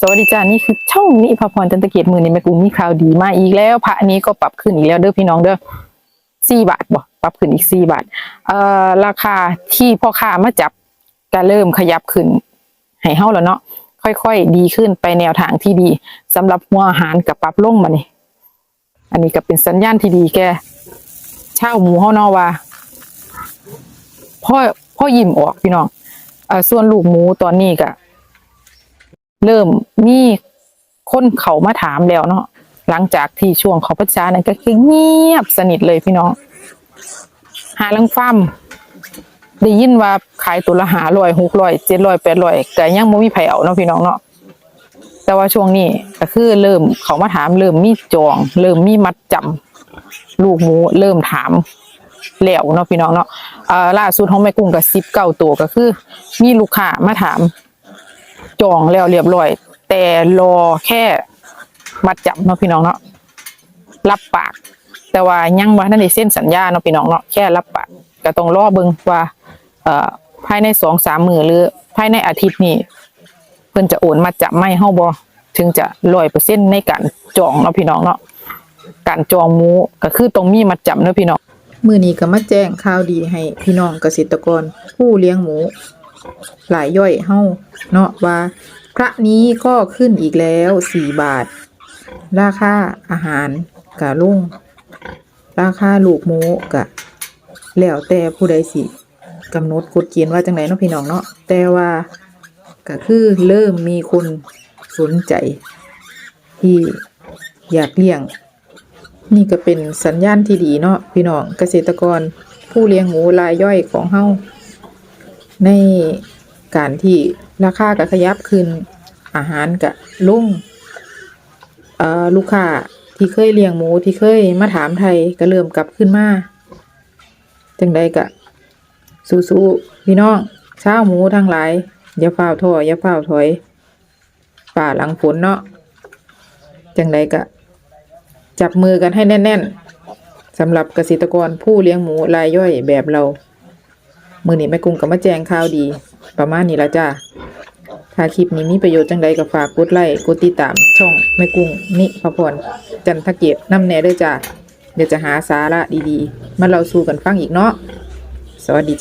สวัสดีจ้านี่คือช่องนี้พระพรจันตะเกียรติมือในแม่กุ้งมีข่าวดีมาอีกแล้ว พระนี้ก็ปรับขึ้นอีกแล้วเด้อพี่น้องเด้อสี่บาทบ่ปรับขึ้นอีกสี่บาทเอ่อราคาที่พ่อค้ามาจับก็เริ่มขยับขึ้นให้เฮาแล้วเนาะค่อยๆ ดีขึ้นไปแนวทางที่ดีสำหรับหัวอาหารกับปรับลงมานี่อันนี้ก็เป็นสัญญาณที่ดีแกเช่าหมูเฮาเนาะว่าพ่อพ่อยิ้มออกพี่น้องเอ่อส่วนลูกหมูตอนนี้ก็ เริ่มมีคนเขามาถามแล้วเนาะหลังจากที่ช่วงเขาประชานั้นก็คือเงียบสนิทเลยพี่น้อง หาลังฟ้ามได้ยินว่าขายตัวละหาร้อยหกร้อยเจ็ดร้อยแปดร้อยแต่ยังไม่มีไผเอาเนาะพี่น้องเนาะแต่ว่าช่วงนี้ก็คือเริ่มเขามาถามเริ่มมีจอง เริ่มมีมัดจำลูกหมูเริ่มถามแล้วเนาะพี่น้องเนาะอ่อล่าสุดของแม่กุ้งกับสิบเก้าตัวก็คือ มีลูกค้ามาถาม จองแล้วเรียบร้อย แต่รอแค่มัดจับเนาะพี่น้องเนาะรับปาก แต่ว่ายังว่านั่นได้เส้นสัญญาเนาะพี่น้องเนาะแค่รับปากก็ต้องรอเบิ่งว่าเอ่อภายในสองสามมือหรือภายในอาทิตย์นี้เพิ่นจะโอนมาจับไม่เฮาบ่ถึงจะร้อยเปอร์เซ็นต์ในการจองเนาะพี่น้องเนาะการจองหมูก็คือต้องมีมัดจับเนาะพี่น้องมือนี้ก็มาแจ้งข่าวดีให้พี่น้องเกษตรกรผู้เลี้ยงหมู หลายย่อยเฮาเนาะว่า พระนี้ก็ขึ้นอีกแล้วสี่บาท ราคาอาหารกะลุ่งราคาลูกหมูกะ แล้วแต่ผู้ใดสิกำหนดกฎเกณฑ์ว่าจังไดเนาะพี่น้องเนาะแต่ว่าก็คือเริ่มมีคนสนใจ ที่อยากเลี้ยง นี่ก็เป็นสัญญาณที่ดีเนาะพี่น้องเกษตรกรผู้เลี้ยงหมูรายย่อยของเฮา ในการที่ราคาก็ขยับขึ้น อาหารก็ลงเอ่อลูกค้าที่เคยเลี้ยงหมูที่เคยมาถามไทยก็เริ่มกลับขึ้นมาจังใดก็สู้ๆพี่น้องเช้าหมูทั้งหลาย อย่าเฝ้าท้ออย่าเฝ้าถอย ป่าหลังฝนเนาะจังใดก็จับมือกันให้แน่น ๆสำหรับเกษตรกรผู้เลี้ยงหมูรายย่อยแบบเรา มือนี้แม่กุ้งก็มาแจ้งข่าวดี ประมาณนี้ละจ้าถ้าคลิปนี้มีประโยชน์จังใดก็ฝากกดไลค์กดติดตาม ช่องแม่กุ้งนิพพรจันทเกียรติน้ำแน่เด้อจ้าเดี๋ยวจะหาสาระดีๆ มาเราสู่กันฟังอีกเนาะสวัสดีจ้า